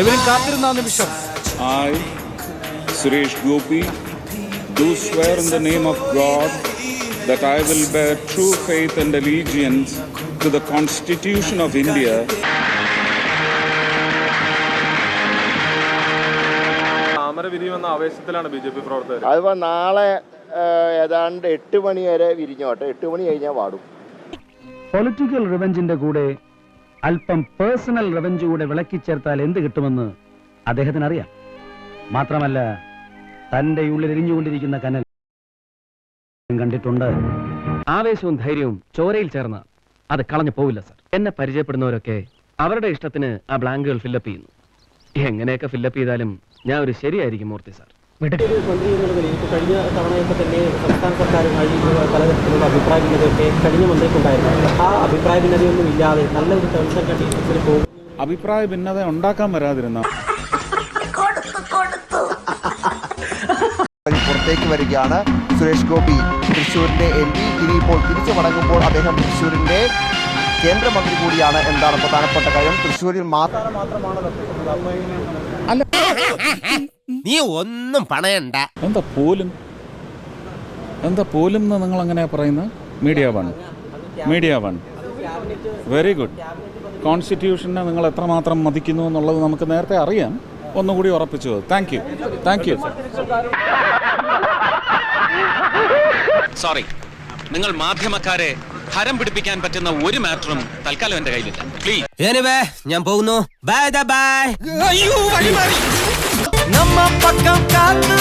എവരും കാത്തിരുന്ന നിമിഷം I, Suresh Gopi, do swear in the name of God that I will bear true faith and allegiance to the Constitution of India താമര ആവേശത്തിലാണ് B J P പ്രവർത്തകർ അതിപ്പോൾ നാളെ ഏഹ്, ഏതാണ്ട് എട്ട് മണി വരെ വിരിഞ്ഞോട്ടെ എട്ട് മണി കഴിഞ്ഞാൽ പാടും പൊളിറ്റിക്കൽ റിവെഞ്ചിന്റെ കൂടെ അല്പം പേഴ്സണൽ റവന്യൂ കൂടെ വിളക്കി ചേർത്താൽ എന്ത് കിട്ടുമെന്ന് അദ്ദേഹത്തിന് അറിയാം മാത്രമല്ല തന്റെ ഉള്ളിൽ എരിഞ്ഞുകൊണ്ടിരിക്കുന്ന കനൽ കണ്ടിട്ടുണ്ട്. ആവേശവും ധൈര്യവും ചോരയിൽ ചേർന്ന അത് കളഞ്ഞു പോവില്ല സർ. എന്നെ പരിചയപ്പെടുന്നവരൊക്കെ അവരുടെ ഇഷ്ടത്തിന് ആ ബ്ലാങ്കുകൾ ഫില്ലപ്പ് ചെയ്യുന്നു. എങ്ങനെയൊക്കെ ഫില്ലപ്പ് ചെയ്താലും ഞാൻ ഒരു ശരിയായിരിക്കും മൂർത്തി സാർ. മന്ത്രി എന്നുള്ള നിലയിൽ ഇപ്പോൾ കഴിഞ്ഞ തവണയൊക്കെ തന്നെ സംസ്ഥാന സർക്കാരുമായി പലതരത്തിലുള്ള അഭിപ്രായ ഭിന്നതയൊക്കെ കഴിഞ്ഞ മന്ത്രിക്കുണ്ടായിരുന്നു ആ അഭിപ്രായ ഭിന്നതയൊന്നും ഇല്ലാതെ നല്ലൊരു ടേംസ് ആൻഡ് കണ്ടീഷൻസിൽ പോകും അഭിപ്രായ ഭിന്നത ഉണ്ടാക്കാൻ വരാതിരുന്ന പുറത്തേക്ക് വരികയാണ് സുരേഷ് ഗോപി. തൃശ്ശൂരിന്റെ എം പി. ഇനിയിപ്പോൾ തിരിച്ചു മടങ്ങുമ്പോൾ അദ്ദേഹം തൃശ്ശൂരിന്റെ കേന്ദ്രമന്ത്രി കൂടിയാണ് എന്താണ് പ്രധാനപ്പെട്ട കാര്യം? തൃശ്ശൂരിൽ നീ ഒന്നും പണയണ്ട. എന്താ പോലും? എന്താ പോലും എന്ന് നിങ്ങൾ അങ്ങനെയാ പറയുന്നത്? Media one media one very good കോൺസ്റ്റിറ്റ്യൂഷനെ നിങ്ങൾ എത്രമാത്രം മതിക്കുന്നു എന്നുള്ളത് നമുക്ക് നേരത്തെ അറിയാം. ഒന്നുകൂടി ഉറപ്പിച്ചു. Thank you thank you sorry നിങ്ങൾ മാധ്യമക്കാരെ ഹരം പിടിപ്പിക്കാൻ പറ്റുന്ന ഒരു മാറ്ററും തൽക്കാലം എന്റെ കയ്യിലില്ല. പ്ലീസ് ഞാൻ പോകുന്നു. ബൈ ബൈ നമ്മ പക്കം കാത്ത്